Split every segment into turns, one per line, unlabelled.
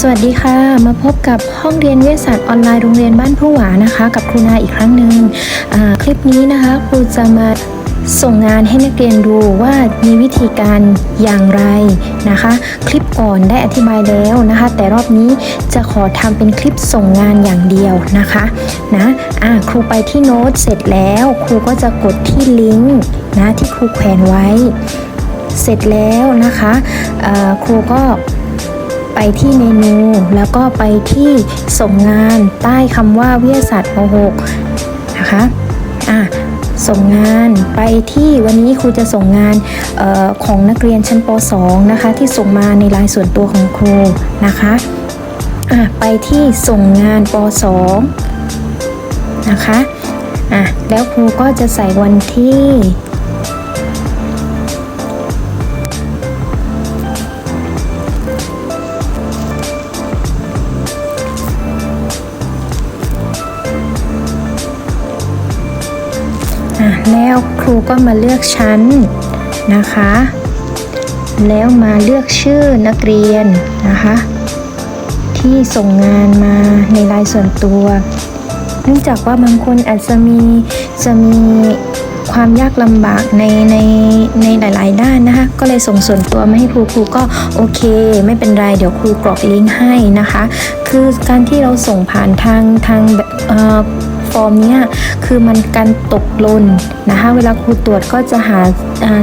สวัสดีค่ะ มาพบกับห้องเรียนเวิทยาศาสตร์ออนไลน์โรงเรียนบ้านผู้หวานะคะ กับครูนาอีกครั้งหนึ่งคลิปนี้นะคะครูจะมาส่งงานให้นักเรียนดูว่ามีวิธีการอย่างไรนะคะ คลิปก่อนได้อธิบายแล้วนะคะ แต่รอบนี้จะขอทำเป็นคลิปส่งงานอย่างเดียวนะคะนะอ่าครูไปที่โน้ตเสร็จแล้ว ครูก็จะกดที่ลิงก์นะที่ครูแขวนไว้ เสร็จแล้วนะคะครูก็ ไปที่เมนู แล้วก็ไปที่ส่งงานใต้คำว่าวิทยาศาสตร์ป .6 นะคะอะส่งงานไปที่วันนี้ครูจะส่งงานออของนักเรียนชั้นป .2 นะคะ ที่ส่งมาในลน์ส่วนตัวของครูนะคะอะไปที่ส่งงานป .2 นะคะอะแล้วครูก็จะใส่วันที่ อะแล้วครูก็มาเลือกชั้นนะคะ แล้วมาเลือกชื่อนักเรียนนะคะ ที่ส่งงานมาในรายส่วนตัว เนื่องจากว่าบางคนอาจจะมีจะมีความยากลำบากในในในหลาย ๆ ด้านนะคะ ก็เลยส่งส่วนตัวมาให้ครูครูก็โอเค ไม่เป็นไร เดี๋ยวครูกรอกลิงก์ให้นะคะ คือการที่เราส่งผ่านทางทางแบบเอ่อ ฟอร์มเนี้ยคือมันการตกหล่นนะคะเวลาครูตรวจก็จะหา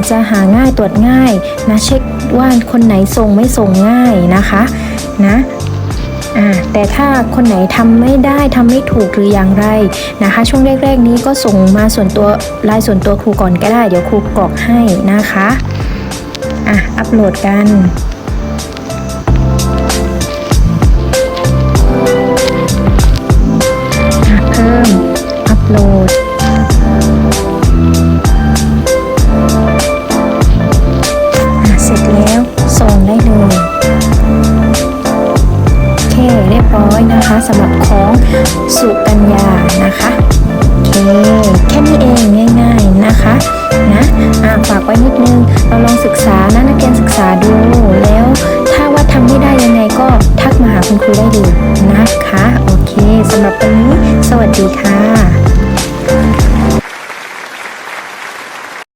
จะหาง่ายตรวจง่ายนะเช็คว่าคนไหนส่งไม่ส่งง่ายนะคะนะแต่ถ้าคนไหนทำไม่ได้ทำไม่ถูกหรืออย่างไรนะคะ ช่วงแรกๆนี้ก็ส่งมาส่วนตัวลน์ส่วนตัวครูก่อนก็ได้ เดี๋ยวครูกรอกให้นะคะอะอัปโหลดกัน อยนะคะสำหรับของสุกัญญานะคะโอเคแค่นี้เองง่ายๆนะคะนะฝากไว้นิดนึงเราลองศึกษานะนักเรียนศึกษาดูแล้วถ้าว่าทำไม่ได้ยังไงก็ทักมาหาคุณครูได้เลนะคะ โอเคสำหรับวันนี้ สวัสดีค่ะ